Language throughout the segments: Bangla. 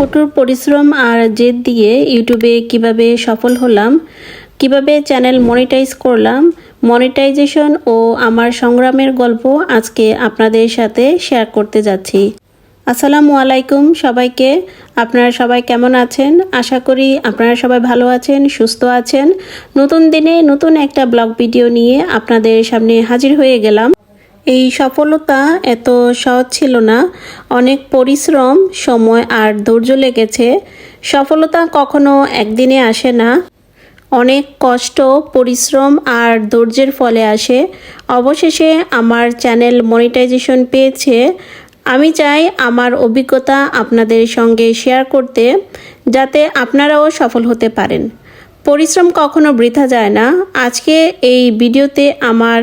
কঠোর পরিশ্রম আর জেদ দিয়ে ইউটিউবে কীভাবে সফল হলাম, কীভাবে চ্যানেল মনিটাইজ করলাম, মনিটাইজেশন ও আমার সংগ্রামের গল্প আজকে আপনাদের সাথে শেয়ার করতে যাচ্ছি। আসসালামু আলাইকুম সবাইকে। আপনারা সবাই কেমন আছেন? আশা করি আপনারা সবাই ভালো আছেন, সুস্থ আছেন। নতুন দিনে নতুন একটা ব্লগ ভিডিও নিয়ে আপনাদের সামনে হাজির হয়ে গেলাম। এই সফলতা এত সহজ ছিল না। অনেক পরিশ্রম, সময় আর ধৈর্য লেগেছে। সফলতা কখনো একদিনে আসে না। অনেক কষ্ট, পরিশ্রম আর ধৈর্যের ফলে আসে। অবশেষে আমার চ্যানেল মনিটাইজেশন পেয়েছে। আমি চাই আমার অভিজ্ঞতা আপনাদের সঙ্গে শেয়ার করতে, যাতে আপনারাও সফল হতে পারেন। পরিশ্রম কখনো বৃথা যায় না। আজকে এই ভিডিওতে আমার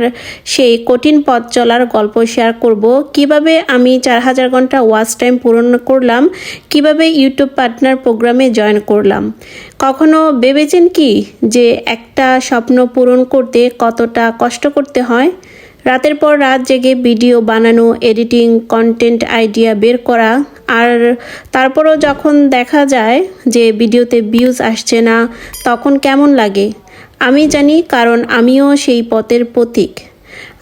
সেই কঠিন পথ চলার গল্প শেয়ার করব। কীভাবে আমি চার হাজার ঘণ্টা ওয়াচ টাইম পূরণ করলাম, কীভাবে ইউটিউব পার্টনার প্রোগ্রামে জয়েন করলাম। কখনো ভেবেছেন কি যে একটা স্বপ্ন পূরণ করতে কতটা কষ্ট করতে হয়? রাতের পর রাত জেগে ভিডিও বানানো এডিটিং কন্টেন্ট আইডিয়া বের করা আর তারপরও যখন দেখা যায় যে ভিডিওতে ভিউজ আসছে না, তখন কেমন লাগে? আমি জানি কারণ আমিও সেই পথের প্রতীক।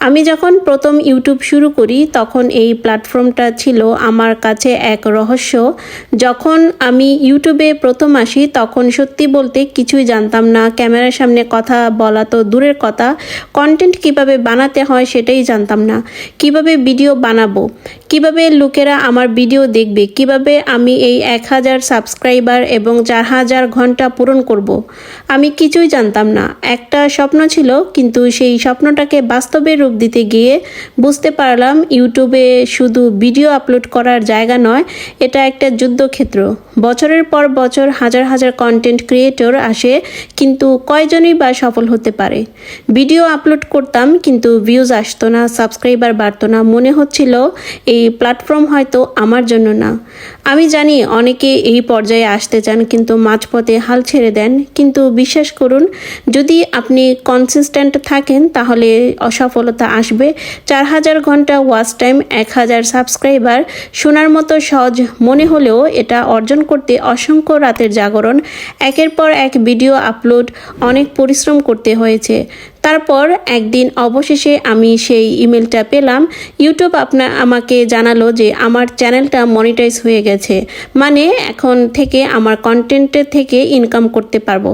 আমি যখন প্রথম ইউটিউব শুরু করি, তখন এই প্ল্যাটফর্মটা ছিল আমার কাছে এক রহস্য। যখন আমি ইউটিউবে প্রথম আসি, তখন সত্যি বলতে কিছুই জানতাম না। ক্যামেরার সামনে কথা বলা তো দূরের কথা। কন্টেন্ট কীভাবে বানাতে হয় সেটাই জানতাম না। কীভাবে ভিডিও বানাবো? কীভাবে লোকেরা আমার ভিডিও দেখবে? কীভাবে আমি এই এক হাজার সাবস্ক্রাইবার এবং চার হাজার ঘণ্টা পূরণ করব। আমি কিছুই জানতাম না। একটা স্বপ্ন ছিল, কিন্তু সেই স্বপ্নটাকে বাস্তবে রূপ দিতে গিয়ে বুঝতে পারলাম ইউটিউবে শুধু ভিডিও আপলোড করার জায়গা নয়, এটা একটা যুদ্ধক্ষেত্র। বছরের পর বছর হাজার হাজার কন্টেন্ট ক্রিয়েটর আসে, কিন্তু কয়জনই বা সফল হতে পারে? ভিডিও আপলোড করতাম, কিন্তু ভিউজ আসতো না সাবস্ক্রাইবার বাড়তো না। মনে হচ্ছিল এই প্ল্যাটফর্ম হয়তো আমার জন্য না। আমি জানি অনেকে এই পর্যায়ে আসতে চান, কিন্তু মাঝপথে হাল ছেড়ে দেন। কিন্তু বিশ্বাস করুন, যদি আপনি কনসিস্টেন্ট থাকেন, তাহলে অসফলতা আসবে। চার হাজার ঘণ্টা ওয়াচ টাইম এক হাজার সাবস্ক্রাইবার শোনার মতো সহজ মনে হলেও এটা অর্জন করতে অসংখ্য রাতের জাগরণ। একের পর এক ভিডিও আপলোড অনেক পরিশ্রম করতে হয়েছে। তারপর একদিন অবশেষে আমি সেই ইমেলটা পেলাম। ইউটিউব আপনার আমাকে জানালো যে আমার চ্যানেলটা মনিটাইজ হয়ে গেছে। মানে এখন থেকে আমার কন্টেন্টের থেকে ইনকাম করতে পারব।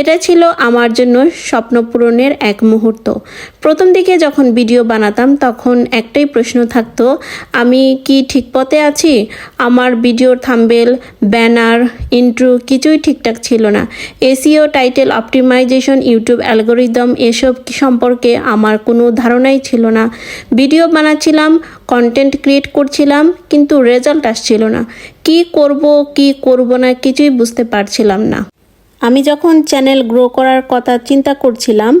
এটা ছিল আমার জন্য স্বপ্ন পূরণের এক মুহূর্ত। প্রথম দিকে যখন ভিডিও বানাতাম, তখন একটাই প্রশ্ন থাকতো, আমি কি ঠিক পথে আছি? আমার ভিডিওর থাম্বেল ব্যানার ইন্ট্রো কিছুই ঠিকঠাক ছিল না। SEO title optimization YouTube algorithm এসব সম্পর্কে আমার কোনো ধারণাই ছিল না। ভিডিও বানাচ্ছিলাম কন্টেন্ট ক্রিয়েট করছিলাম, কিন্তু রেজাল্ট আসছিল না। কি করব কি করব না কিছুই বুঝতে পারছিলাম না। আমি যখন চ্যানেল গ্রো করার কথা চিন্তা করছিলাম,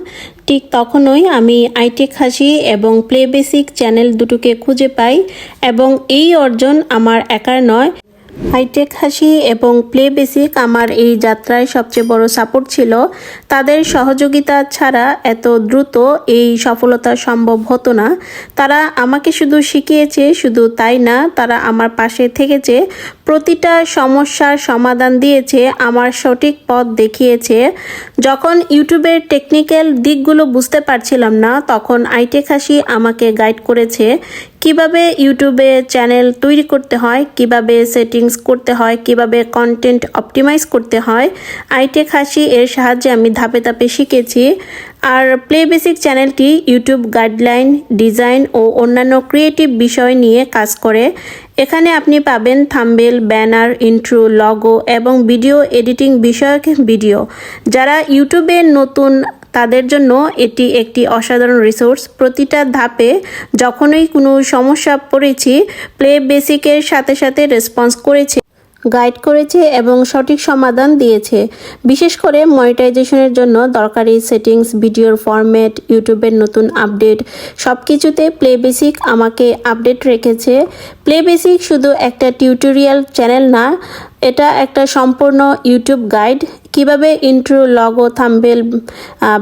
ঠিক তখনই আমি আইটি খাসি এবং প্লে বেসিক চ্যানেল দুটোকে খুঁজে পাই এবং এই অর্জন আমার একার নয় হাইটেক হাসি এবং প্লে বেসিক আমার এই যাত্রায় সবচেয়ে বড় সাপোর্ট ছিল। তাদের সহযোগিতা ছাড়া এত দ্রুত এই সফলতা সম্ভব হতো না। তারা আমাকে শুধু শিখিয়েছে, শুধু তাই না, তারা আমার পাশে থেকেছে, প্রতিটা সমস্যার সমাধান দিয়েছে, আমার সঠিক পথ দেখিয়েছে। যখন ইউটিউবের টেকনিক্যাল দিকগুলো বুঝতে পারছিলাম না, তখন আইটেক হাসি আমাকে গাইড করেছে কীভাবে ইউটিউবে চ্যানেল তৈরি করতে হয়, কীভাবে সেটিংস করতে হয়, কীভাবে কন্টেন্ট অপটিমাইজ করতে হয়, আইটেক হাসি এর সাহায্যে আমি ধাপে ধাপে শিখেছি। আর প্লে বেসিক চ্যানেলটি ইউটিউব গাইডলাইন ডিজাইন ও অন্যান্য ক্রিয়েটিভ বিষয় নিয়ে কাজ করে। এখানে আপনি পাবেন থাম্বেল ব্যানার ইন্ট্রো লগো এবং ভিডিও এডিটিং বিষয়ক ভিডিও যারা ইউটিউবে নতুন তাদের জন্য এটি একটি অসাধারণ রিসোর্স প্রতিটা ধাপে যখনই কোনো সমস্যা পড়েছি প্লে বেসিকের সাথে সাথে রেসপন্স করেছে গাইড করেছে এবং সঠিক সমাধান দিয়েছে। বিশেষ করে মনিটাইজেশনের জন্য দরকারি সেটিংস ভিডিওর ফরম্যাট ইউটিউবের নতুন আপডেট সব কিছুতে প্লে বেসিক আমাকে আপডেট রেখেছে। প্লে বেসিক শুধু একটা টিউটোরিয়াল চ্যানেল না, এটা একটা সম্পূর্ণ ইউটিউব গাইড কীভাবে ইন্ট্রো লগো থাম্বেল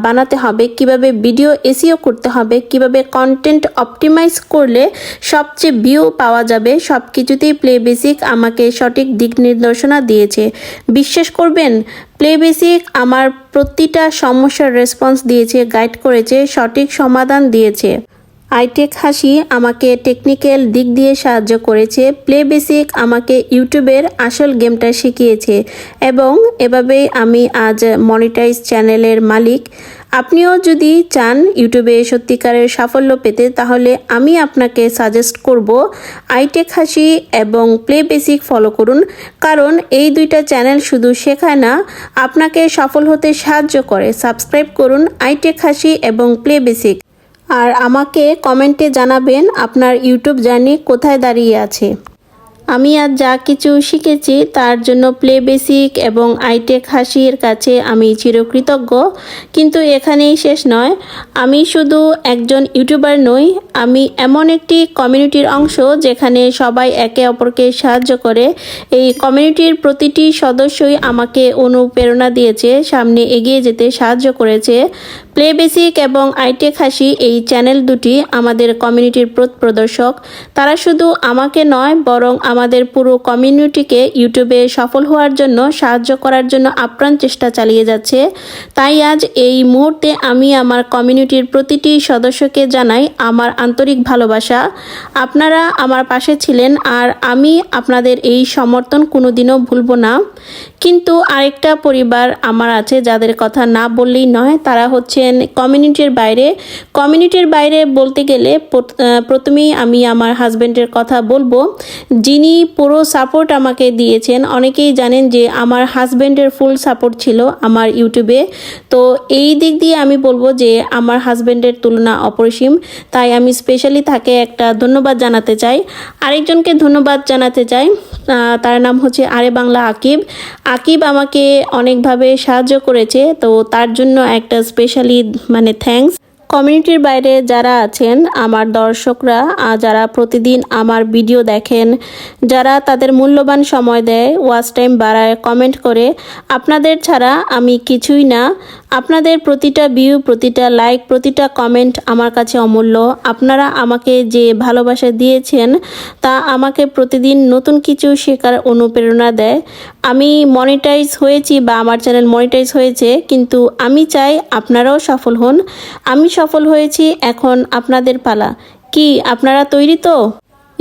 বানাতে হবে, কীভাবে ভিডিও এসিও করতে হবে, কীভাবে কন্টেন্ট অপটিমাইজ করলে সবচেয়ে ভিউ পাওয়া যাবে সব কিছুতেই প্লে বেসিক আমাকে সঠিক দিক নির্দেশনা দিয়েছে। বিশ্বাস করবেন প্লে বেসিক আমার প্রতিটা সমস্যার রেসপন্স দিয়েছে গাইড করেছে, সঠিক সমাধান দিয়েছে। আইটেক হাসি আমাকে টেকনিক্যাল দিক দিয়ে সাহায্য করেছে, প্লে বেসিক আমাকে ইউটিউবের আসল গেমটা শিখিয়েছে এবং এভাবেই আমি আজ মনিটাইজ চ্যানেলের মালিক। আপনিও যদি চান ইউটিউবে সত্যিকারের সাফল্য পেতে, তাহলে আমি আপনাকে সাজেস্ট করব আইটেক হাসি এবং প্লে বেসিক ফলো করুন, কারণ এই দুইটা চ্যানেল শুধু শেখায় না, আপনাকে সফল হতে সাহায্য করে। সাবস্ক্রাইব করুন আইটেক হাসি এবং প্লে বেসিক। আর আমাকে কমেন্টে জানাবেন আপনার ইউটিউব জার্নি কোথায় দাঁড়িয়ে আছে। আমি আজ যা কিছু শিখেছি তার জন্য প্লে বেসিক এবং আইটেক হাসির কাছে আমি চিরকৃতজ্ঞ। কিন্তু এখানেই শেষ নয়। আমি শুধু একজন ইউটিউবার নই, আমি এমন একটি কমিউনিটির অংশ যেখানে সবাই একে অপরকে সাহায্য করে। এই কমিউনিটির প্রতিটি সদস্যই আমাকে অনুপ্রেরণা দিয়েছে, সামনে এগিয়ে যেতে সাহায্য করেছে। প্লে বেসিক এবং আইটেক হাসি এই চ্যানেল দুটি আমাদের কমিউনিটির প্রদর্শক। তারা শুধু আমাকে নয়, বরং আমাদের পুরো কমিউনিটিকে ইউটিউবে সফল হওয়ার জন্য, সাহায্য করার জন্য আপ্রাণ চেষ্টা চালিয়ে যাচ্ছে। তাই আজ এই মুহূর্তে আমি আমার কমিউনিটির প্রতিটি সদস্যকে জানাই আমার আন্তরিক ভালোবাসা। আপনারা আমার পাশে ছিলেন আর আমি আপনাদের এই সমর্থন কোনোদিনও ভুলব না। কিন্তু আরেকটা পরিবার আমার আছে যাদের কথা না বললেই নয়, তারা হচ্ছেন কমিউনিটির বাইরে কমিউনিটির বাইরে বলতে গেলে প্রথমেই আমি আমার হাজব্যান্ডের কথা বলব। যিনি পুরো সাপোর্ট আমাকে দিয়েছেন, অনেকেই জানেন যে আমার হাজব্যান্ডের ফুল সাপোর্ট ছিল আমার ইউটিউবে। তো এই দিক দিয়ে আমি বলব যে আমার হাজব্যান্ডের তুলনা অপরিসীম। তাই আমি স্পেশালি তাকে একটা ধন্যবাদ জানাতে চাই। আরেকজনকে ধন্যবাদ জানাতে চাই। তার নাম হচ্ছে আরে বাংলা আকিব। আকিব আমাকে অনেকভাবে সাহায্য করেছে। তো তার জন্য একটা স্পেশালি মানে থ্যাংকস কমিউনিটির বাইরে যারা আছেন, আমার দর্শকরা যারা প্রতিদিন আমার ভিডিও দেখেন, যারা তাদের মূল্যবান সময় দেয় ওয়াচ টাইম বাড়ায় কমেন্ট করে, আপনাদের ছাড়া আমি কিছুই না। আপনাদের প্রতিটা ভিউ প্রতিটা লাইক প্রতিটা কমেন্ট আমার কাছে অমূল্য। আপনারা আমাকে যে ভালোবাসা দিয়েছেন, তা আমাকে প্রতিদিন নতুন কিছু শেখার অনুপ্রেরণা দেয়। আমি মনিটাইজ হয়েছি বা আমার চ্যানেল মনিটাইজ হয়েছে, কিন্তু আমি চাই আপনারাও সফল হন। আমি সফল হয়েছি এখন আপনাদের পালা। কি আপনারা তৈরি তো?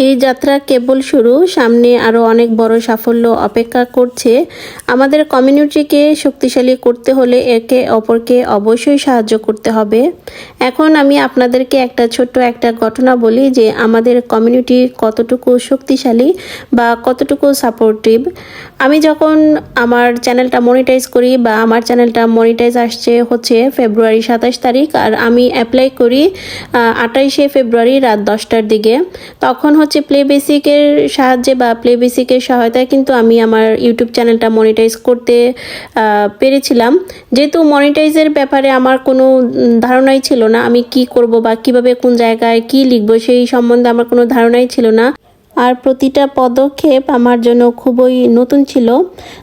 এই যাত্রা কেবল শুরু। সামনে আরও অনেক বড় সাফল্য অপেক্ষা করছে। আমাদের কমিউনিটিকে শক্তিশালী করতে হলে একে অপরকে অবশ্যই সাহায্য করতে হবে। এখন আমি আপনাদেরকে একটা ছোট্ট একটা ঘটনা বলি যে আমাদের কমিউনিটি কতটুকু শক্তিশালী বা কতটুকু সাপোর্টিভ আমি যখন আমার চ্যানেলটা মনিটাইজ করি বা আমার চ্যানেলটা মনিটাইজ আসছে হচ্ছে ফেব্রুয়ারি সাতাশ তারিখ, আর আমি অ্যাপ্লাই করি আঠাইশে ফেব্রুয়ারি রাত দশটার দিকে, তখন হচ্ছে প্লে বেসিকের সাহায্যে বা প্লে বেসিকের সহায়তায় কিন্তু আমি আমার ইউটিউব চ্যানেলটা মনিটাইজ করতে পেরেছিলাম। যেহেতু মনিটাইজের ব্যাপারে আমার কোনো ধারণাই ছিল না আমি কি করব বা কীভাবে কোন জায়গায় কি লিখব সেই সম্বন্ধে আমার কোনো ধারণাই ছিল না। আর প্রতিটা পদক্ষেপ আমার জন্য খুবই নতুন ছিল।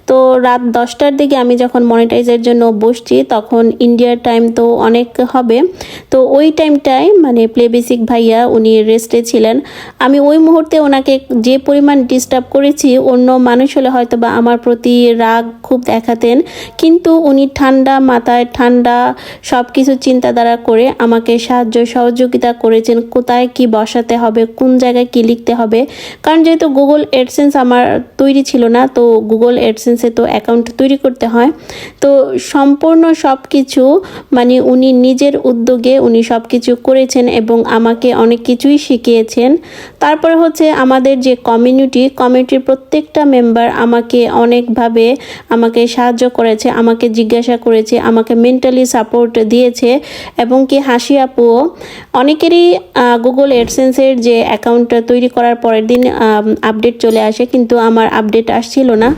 তো রাত দশটার দিকে আমি যখন মনিটাইজের জন্য বসছি, তখন ইন্ডিয়ার টাইম তো অনেক হবে। তো ওই টাইমটায় মানে প্লে বেসিক ভাইয়া উনি রেস্টে ছিলেন। আমি ওই মুহূর্তে ওনাকে যে পরিমাণ ডিস্টার্ব করেছি, অন্য মানুষ হলে হয়তো বা আমার প্রতি রাগ খুব দেখাতেন। কিন্তু উনি ঠান্ডা মাথায় ঠান্ডা সব কিছু চিন্তাধারা করে আমাকে সাহায্য সহযোগিতা করেছেন। কোথায় কি বসাতে হবে, কোন জায়গায় কি লিখতে হবে কারণ যেহেতু গুগল এডসেন্স আমার তৈরি ছিল না, তো গুগল এডসেন্সে তো অ্যাকাউন্ট তৈরি করতে হয়। তো সম্পূর্ণ সব কিছু মানে উনি নিজের উদ্যোগে উনি সব কিছু করেছেন এবং আমাকে অনেক কিছুই শিখিয়েছেন। তারপরে হচ্ছে আমাদের যে কমিউনিটি কমিউনিটির প্রত্যেকটা মেম্বার আমাকে অনেকভাবে আমাকে সাহায্য করেছে, আমাকে জিজ্ঞাসা করেছে, আমাকে মেন্টালি সাপোর্ট দিয়েছে এবং কি হাসি আপুও অনেকেরই গুগল এডসেন্সের যে অ্যাকাউন্টটা তৈরি করার পরের দিন দিন আপডেট চলে আসে, কিন্তু আমার আপডেট আসছিল না।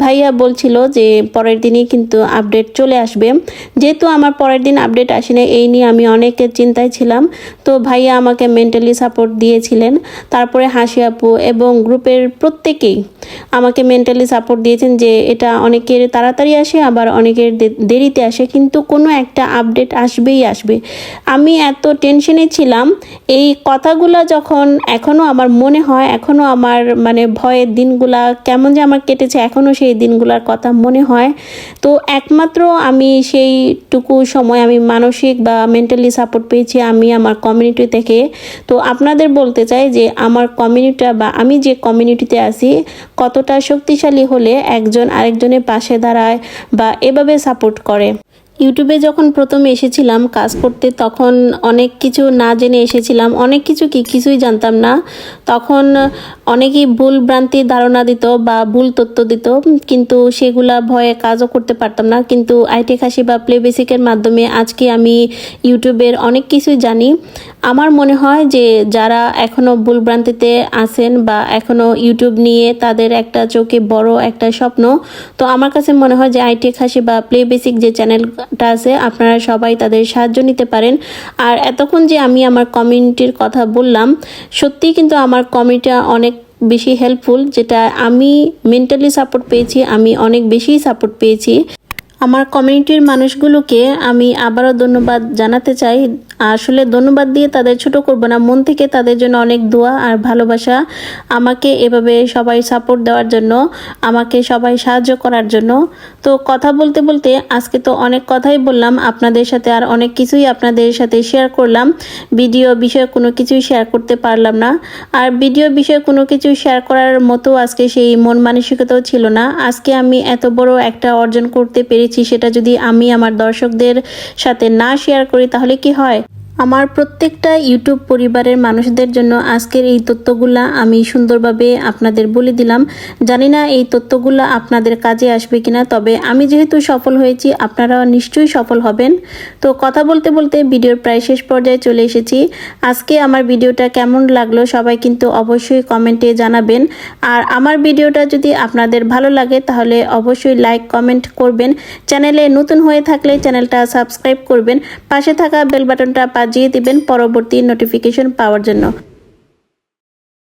ভাইয়া বলছিল যে পরের দিনই কিন্তু আপডেট চলে আসবে। যেহেতু আমার পরের দিন আপডেট আসেনি, এই নিয়ে আমি অনেকের চিন্তায় ছিলাম। তো ভাইয়া আমাকে মেন্টালি সাপোর্ট দিয়েছিলেন। তারপরে হাসি আপু এবং গ্রুপের প্রত্যেকেই আমাকে মেন্টালি সাপোর্ট দিয়েছেন যে এটা অনেকের তাড়াতাড়ি আসে, আবার অনেকের দেরিতে আসে, কিন্তু কোনো একটা আপডেট আসবেই আসবে। আমি এত টেনশনে ছিলাম, এই কথাগুলো যখন এখনও আমার মনে হয় এখনও আমার মানে ভয়ের দিনগুলা কেমন যে আমার কেটেছে এখনও সেই দিনগুলোর কথা মনে হয়। তো একমাত্র আমি সেইটুকু সময় আমি মানসিক বা মেন্টালি সাপোর্ট পেয়েছি আমি আমার কমিউনিটি থেকে। তো আপনাদের বলতে চাই যে আমার কমিউনিটিটা বা আমি যে কমিউনিটিতে আছি, কতটা শক্তিশালী হলে একজন আরেকজনের পাশে দাঁড়ায় বা এভাবে সাপোর্ট করে? ইউটিউবে যখন প্রথমে এসেছিলাম কাজ করতে, তখন অনেক কিছু না জেনে এসেছিলাম, অনেক কিছু কি কিছুই জানতাম না। তখন অনেকেই ভুল ভ্রান্তি ধারণা দিত বা ভুল তথ্য দিত, কিন্তু সেগুলা ভয়ে কাজও করতে পারতাম না। কিন্তু আইটি খাসি বা প্লে বেসিকের মাধ্যমে আজকে আমি ইউটিউবের অনেক কিছুই জানি। আমার মনে হয় যে যারা এখনও ভুল ভ্রান্তিতে আছেন বা এখনও ইউটিউব নিয়ে তাদের একটা চোখে বড় একটা স্বপ্ন, তো আমার কাছে মনে হয় যে আইটি খাসি বা প্লে বেসিক যে চ্যানেলটা আছে, আপনারা সবাই তাদের সাহায্য নিতে পারেন। আর এতক্ষণ যে আমি আমার কমিউনিটির কথা বললাম, সত্যিই কিন্তু আমার কমিউনিটা অনেক বেশি হেল্পফুল যেটা আমি মেন্টালি সাপোর্ট পেয়েছি, আমি অনেক বেশি সাপোর্ট পেয়েছি। আমার কমিউনিটির মানুষগুলোকে আমি আবারও ধন্যবাদ জানাতে চাই। আসলে ধন্যবাদ দিয়ে তাদের ছোট করব না। মন থেকে তাদের জন্য অনেক দোয়া আর ভালোবাসা। আমাকে এভাবে সবাই সাপোর্ট দেওয়ার জন্য, আমাকে সবাই সাহায্য করার জন্য। তো কথা বলতে বলতে আজকে তো অনেক কথাই বললাম। আপনাদের সাথে আর অনেক কিছুই আপনাদের সাথে শেয়ার করলাম। ভিডিও বিষয়ে কোনো কিছুই শেয়ার করতে পারলাম না। আর ভিডিও বিষয়ে কোনো কিছু শেয়ার করার মতো আজকে সেই মন মানসিকতাও ছিল না। আজকে আমি এত বড় একটা অর্জন করতে পেরেছি, সেটা যদি আমি আমার দর্শকদের সাথে না শেয়ার করি, তাহলে কি হয়? আমার প্রত্যেকটা ইউটিউব পরিবারের মানুষদের জন্য আজকের এই তথ্যগুলা আমি সুন্দরভাবে আপনাদের বলে দিলাম। জানি না এই তথ্যগুলো আপনাদের কাজে আসবে কিনা, তবে আমি যেহেতু সফল হয়েছি আপনারা নিশ্চয়ই সফল হবেন। তো কথা বলতে বলতে ভিডিওর প্রায় শেষ পর্যায়ে চলে এসেছি। আজকে আমার ভিডিওটা কেমন লাগল সবাই কিন্তু অবশ্যই কমেন্টে জানাবেন। আর আমার ভিডিওটা যদি আপনাদের ভালো লাগে, তাহলে অবশ্যই লাইক, কমেন্ট করবেন। চ্যানেলে নতুন হয়ে থাকলে চ্যানেলটা সাবস্ক্রাইব করবেন। পাশে থাকা বেল বাটনটা বাজিয়ে দিবেন পরবর্তী নোটিফিকেশন পাওয়ার জন্য।